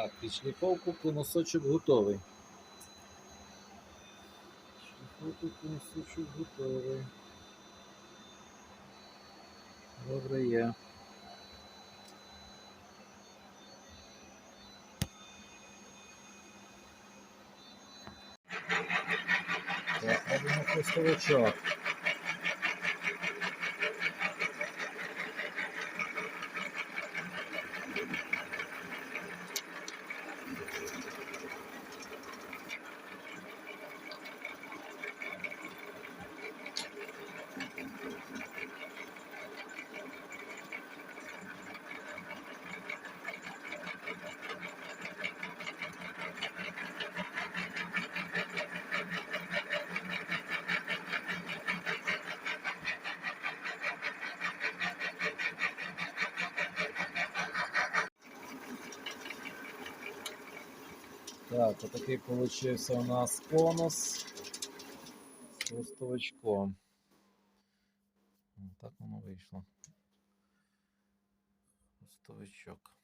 Так, під шліфовку конусочок готовий. Шліфовку конусочок готовий. Добре є. Так, робимо хвостовичок. Так, отакий получився у нас конус з хвостовичком. М, Так воно вийшло. Хвостовичок.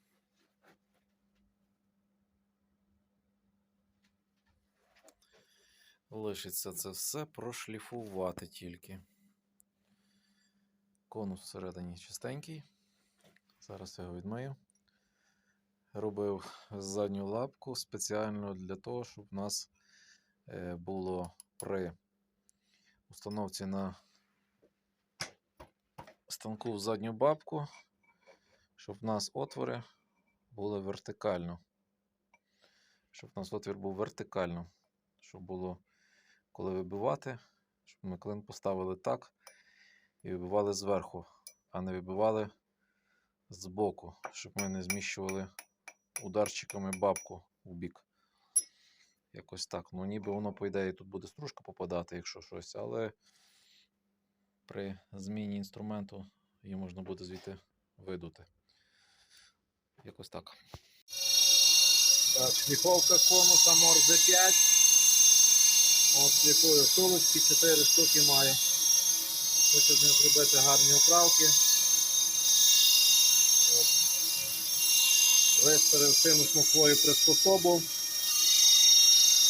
Лишиться це все прошліфувати тільки. Конус всередині чистенький. Зараз його відмию робив задню лапку спеціально для того, щоб у нас е, було при установці на станку в задню бабку, щоб у нас отвори були вертикально. Щоб у нас отвір був вертикально, щоб було коли вибивати, щоб ми клин поставили так і вибивали зверху, а не вибивали збоку, щоб ми не зміщували ударчиками бабку в бік. Якось так. Ну, ніби воно, по ідеї, тут буде стружка попадати, якщо щось, але при зміні інструменту її можна буде звідти видути. Якось так. Так, шліфовка конуса Морзе 5. От шліфую втулочки, 4 штуки маю. Хочу з ним зробити гарні оправки. Синусну свою приспособу.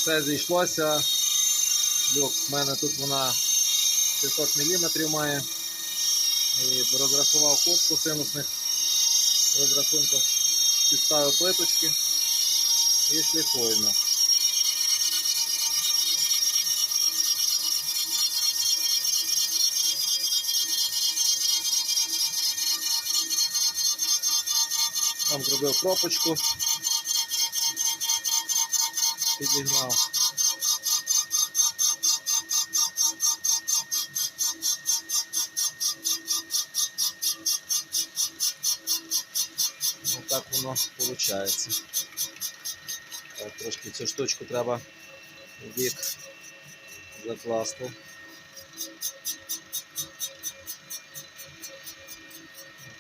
Все зійшлося. Люкс, в мене тут вона 600 мм має. І розрахував кутку синусних розрахунках. Підставив плиточки і шліфуємо. Зробив кропочку. Підігнав. Ну так воно виходить. Так, трошки цю штучку треба в бік закласти.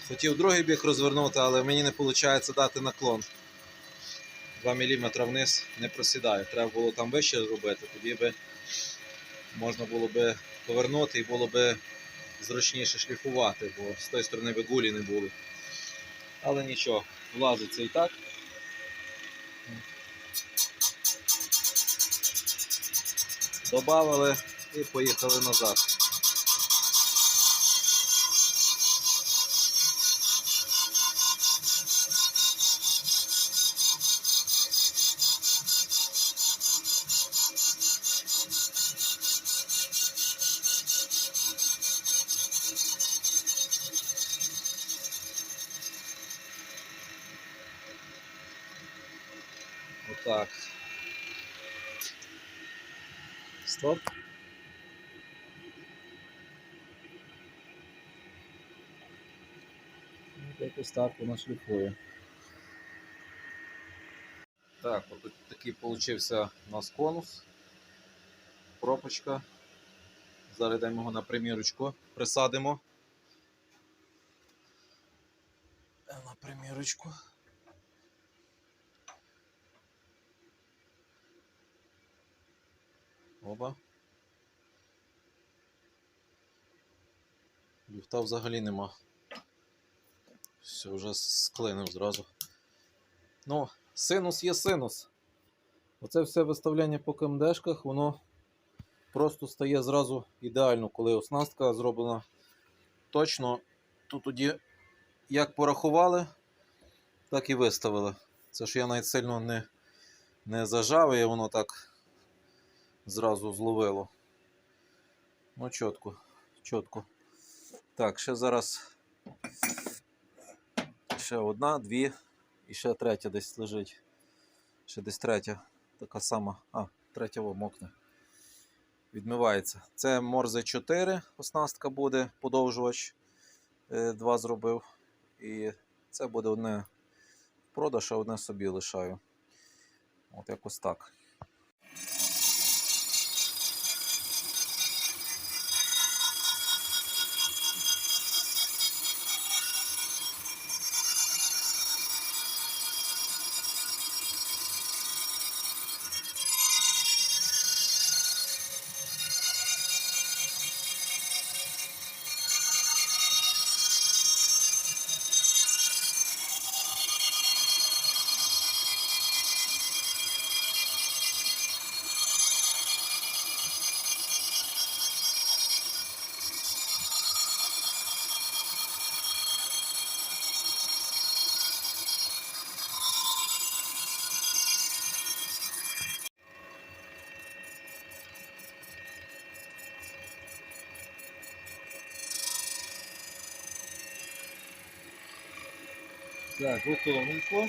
Хотів другий бік розвернути, але мені не виходить дати наклон. 2 мм вниз не просідає. Треба було там вище зробити, тоді би можна було би повернути і було би зручніше шліфувати, бо з тої сторони би гулі не було. Але нічого, влазиться і так. Добавили і поїхали назад. Отак. Стоп. От Якось так воно шліфує. Так, от такий получився у нас конус. Пропочка. Зараз йдемо його на примірочку, присадимо. На примірочку. Оба. Люфта взагалі нема. Все, вже склинив зразу. Ну, Синус є синус. Оце все виставляння по КМДшках, воно просто стає зразу ідеально, коли оснастка зроблена точно. Тут тоді як порахували, так і виставили. Це ж я навіть сильно не, не зажав, і воно так зразу зловило. Ну, чітко, чітко. Так, ще зараз ще одна, дві і ще третя десь лежить. Ще десь третя, така сама. А, третя во, мокне. Відмивається. Це Морзе 4 оснастка буде, подовжувач. е, Два зробив. І це буде одне продаж, а одне собі лишаю. От якось так. Так, готовенько.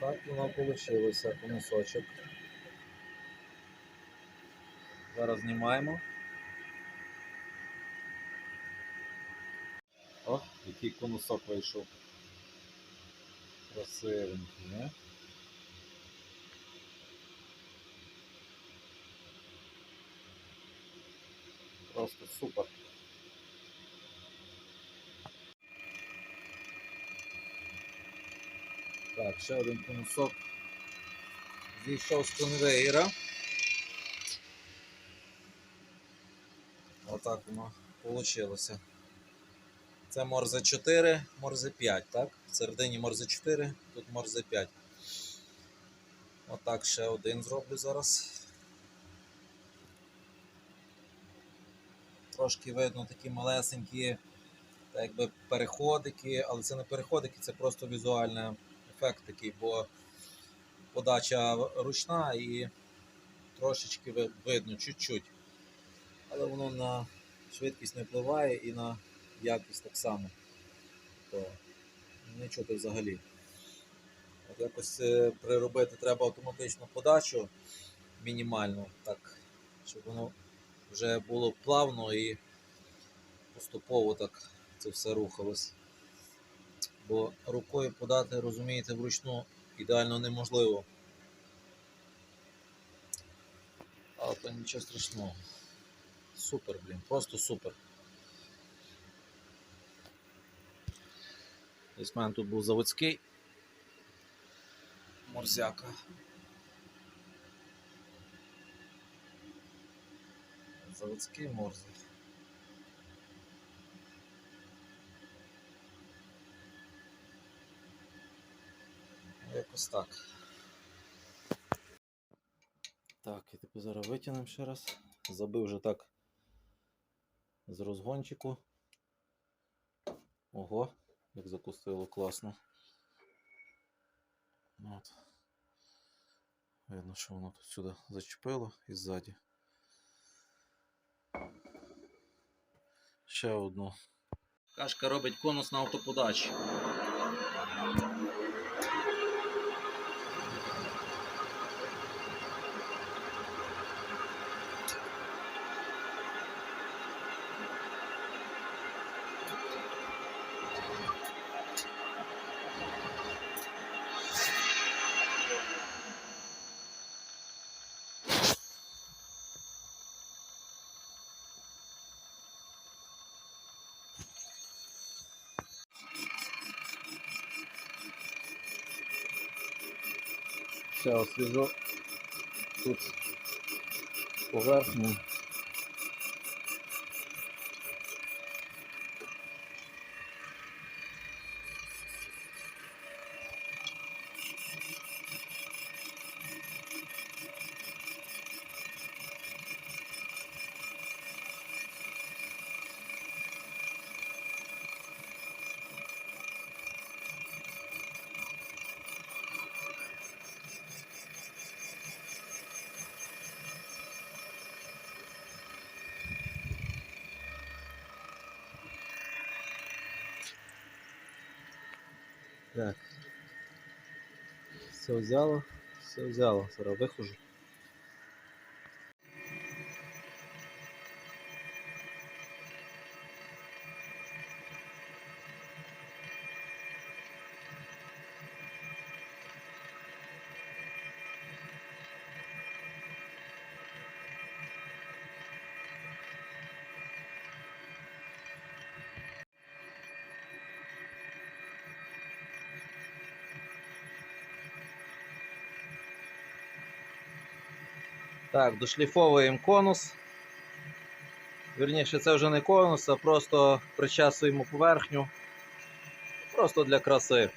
Так воно вийшло, конусочок. Зараз знімаємо. О, який конусок вийшов. Красивенький, не? Просто супер. Так, ще один конусок зійшов з конвейера. Отак воно вийшло. Це Морзе 4, Морзе 5, так? В середині Морзе 4, тут Морзе 5. Отак ще один зроблю зараз. Трошки видно такі малесенькі, так якби переходики, але це не переходики, це просто візуальний ефект такий, бо подача ручна і трошечки видно, чуть-чуть. Але воно на швидкість не впливає і на якість так само. То не чути взагалі. От якось е, приробити треба автоматичну подачу мінімальну, так, щоб воно вже було плавно і поступово так це все рухалось. Бо рукою подати, розумієте, вручну ідеально неможливо. Але то нічого страшного. Супер, блін, просто супер. Ось в мене тут був заводський морзяка. Заводський морзик. Ну, Якось так. Так, і тепер зараз витягнемо ще раз. Забив вже так з розгончику. Ого, як закустило класно. От. Видно, що воно тут сюди зачепило і ззаді. Ще одну. Кашка робить конус на автоподачі. Ще освіжу тут поверхню. Так. Все взяло, все взяло. Зараз вихожу. Так, дошліфовуємо конус. Вірніше, це вже не конус, а просто причасуємо поверхню. Просто для краси.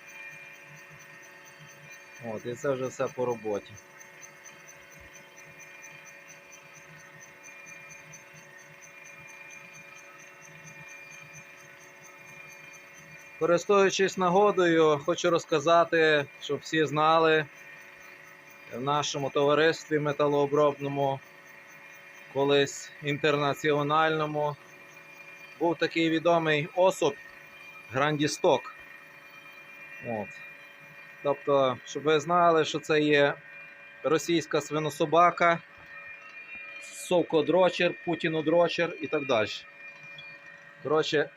От, і це вже все по роботі. Користуючись нагодою, хочу розказати, щоб всі знали, в нашому товаристві металообробному, колись інтернаціональному, був такий відомий особ Грандісток. От. Тобто, щоб ви знали, що це є російська свинособака, совкодрочер, путінодрочер і так далі. Коротше,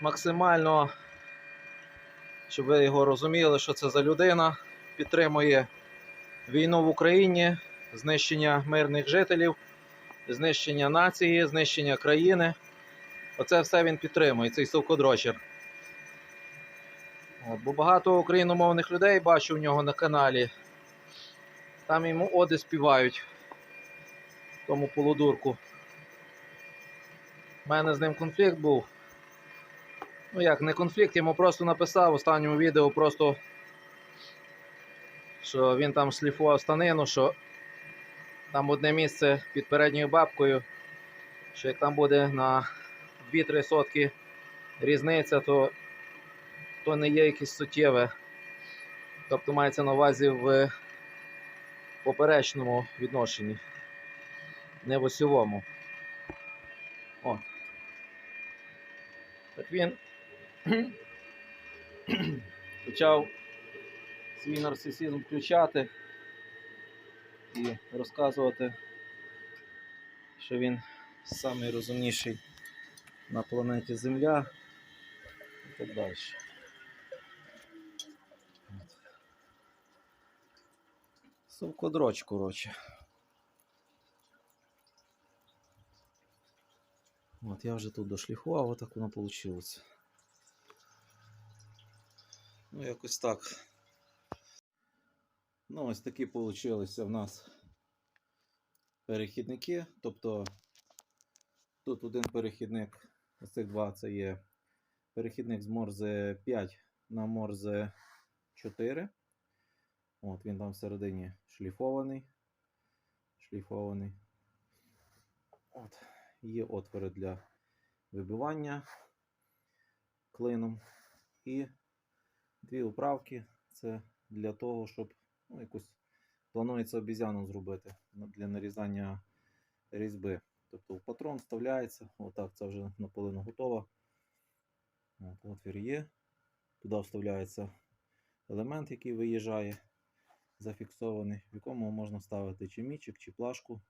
максимально, щоб ви його розуміли, що це за людина, підтримує війну в Україні, знищення мирних жителів, знищення нації, знищення країни. Оце все він підтримує, цей совкодрочер. От, бо багато україномовних людей бачу в нього на каналі. Там йому оди співають тому полудурку. У мене з ним конфлікт був. Ну як, не конфлікт, йому просто написав в останньому відео просто що він там шліфував станину, що там одне місце під передньою бабкою, що як там буде на 2-3 сотки різниця, то, то не є якесь суттєве. Тобто мається на увазі в поперечному відношенні, не в осьовому. О. Так він почав свій нарцисизм включати і розказувати, що він найрозумніший на планеті Земля і так далі. Совкодроч, коротше. От я вже тут дошліфував, отак воно вийшло. Ну, якось так. Ну, ось такі получилися в нас перехідники. Тобто тут один перехідник, ось цих два це є перехідник з Морзе 5 на Морзе 4. От він там всередині шліфований. Шліфований. От. Є отвори для вибивання клином. І дві управки це для того, щоб ну, якусь планується обізяну зробити для нарізання різьби. Тобто в патрон вставляється, отак це вже наполовину готово. От, отвір є. Туди вставляється елемент, який виїжджає, зафіксований, в якому можна ставити чи мічик, чи плашку.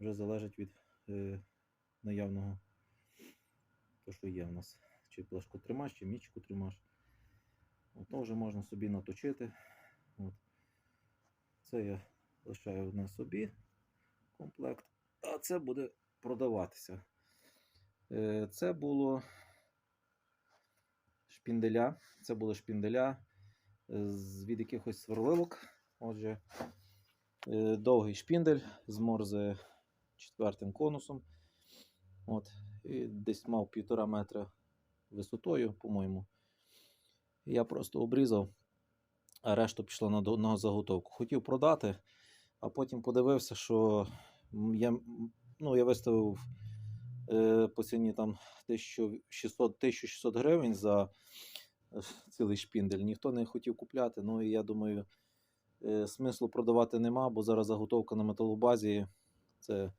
Вже залежить від е, наявного, то, що є в нас. Чи плашку тримач, чи мічку тримач. От, то вже можна собі наточити. От. Це я лишаю одне собі комплект, а це буде продаватися. Е, Це було шпінделя. Це були шпінделя е, від якихось сверлилок. Отже, е, довгий шпіндель з морзе четвертим конусом. От. І десь мав півтора метра висотою, по-моєму. Я просто обрізав а решту пішла на, на заготовку. Хотів продати, а потім подивився, що я, ну, я виставив е, по ціні там 1600-1600 гривень за е, цілий шпіндель. Ніхто не хотів купляти. Ну і я думаю, е, смислу продавати нема, бо зараз заготовка на металобазі це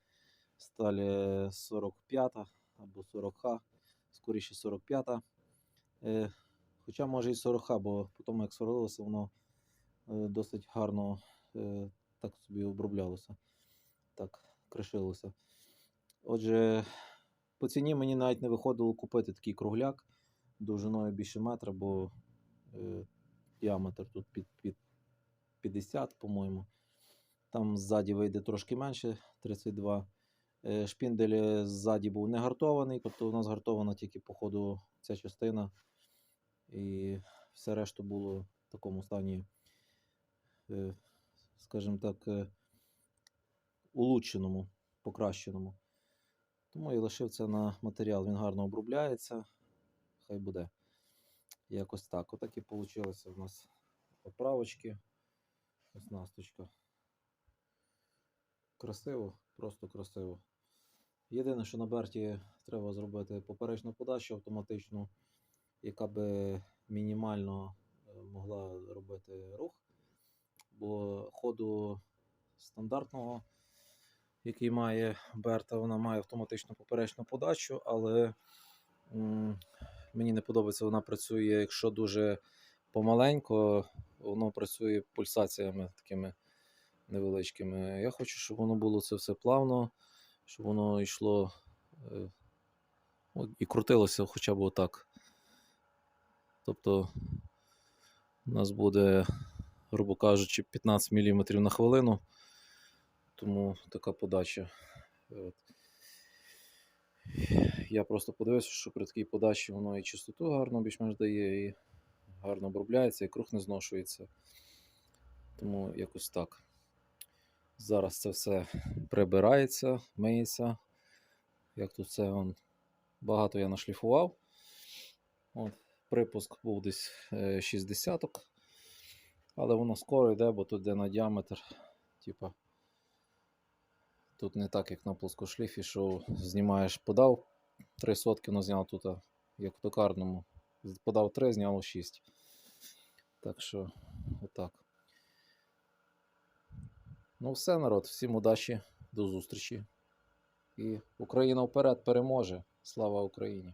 сталь е, 45 або 40 скоріше 45. Е, Хоча може і 40, бо потім як сварилося, воно е, досить гарно е, так собі оброблялося. Так, кришилося. Отже, по ціні мені навіть не виходило купити такий кругляк довжиною більше метра, бо е, діаметр тут під, під 50, по-моєму. Там ззаді вийде трошки менше 32. Е, Шпіндель ззаді був не гартований, тобто у нас гартована тільки по ходу ця частина. І все решту було в такому стані, скажімо так, улучшеному, покращеному. Тому і лишив це на матеріал. Він гарно обробляється. Хай буде. Якось так. Отак і вийшло у нас поправочки. Оснасточка. Красиво, просто красиво. Єдине, що на Берті треба зробити поперечну подачу автоматичну, яка би мінімально е, могла робити рух. Бо ходу стандартного, який має Берта, вона має автоматичну поперечну подачу, але мені не подобається, вона працює, якщо дуже помаленько, воно працює пульсаціями такими невеличкими. Я хочу, щоб воно було це все плавно, щоб воно йшло е, і крутилося хоча б отак. Тобто у нас буде, грубо кажучи, 15 мм на хвилину, тому така подача. От. Я просто подивився, що при такій подачі воно і чистоту гарно більш-менш дає, і гарно обробляється, і круг не зношується. Тому якось так. Зараз це все прибирається, миється. Як тут це он, багато я нашліфував. От, припуск був десь е, 60 але воно скоро йде, бо тут йде на діаметр. Типа, тут не так, як на плоскошліфі, що знімаєш, подав 3 сотки, воно зняло тут, як в токарному. Подав 3, зняло 6. Так що, отак. Ну, все, народ, всім удачі, до зустрічі. І Україна вперед переможе. Слава Україні!